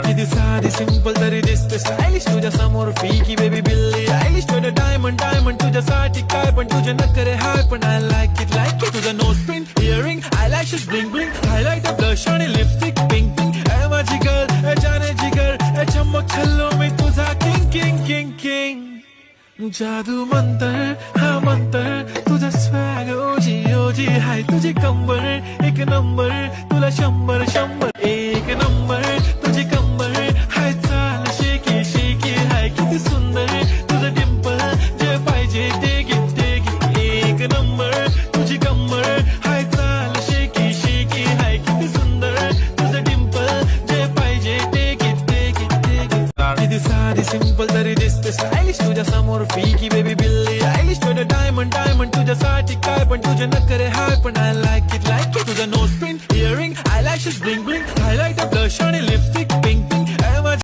किती साधी सिंपल तरी दिसते स्टायलिश तुझ्या समोर फीकी बेबी बिल्ली आयलिश तुझं डायमंड डायमंड तुझ्यासाठी काय पण तुझे नखरे हाय पण I like it like it तुझं nose pin earring eye lashes bling bling highlight blush आणि लिपस्टिक पिंक पिंक ए माझी गर्ल ए जाने जिगर ए चमक छल्लो मी तुझा किंग किंग किंग किंग जादू मंतर हा मंतर तुझा स्वॅग ओजी ओजी हाय तुझी कंबर एक नंबर तुला शंभर शंभर आयलिश तुझ्या समोर फिकी बेबी बिल्ली. आयलिश तुझ्या डायमंड डायमंड तुझ्यासाठी काय? पण तुझे नखरे हाय पण आय लाईक इट लाईक तुझा nose pin earring eye lashes bling bling highlight blush आणि लिप्स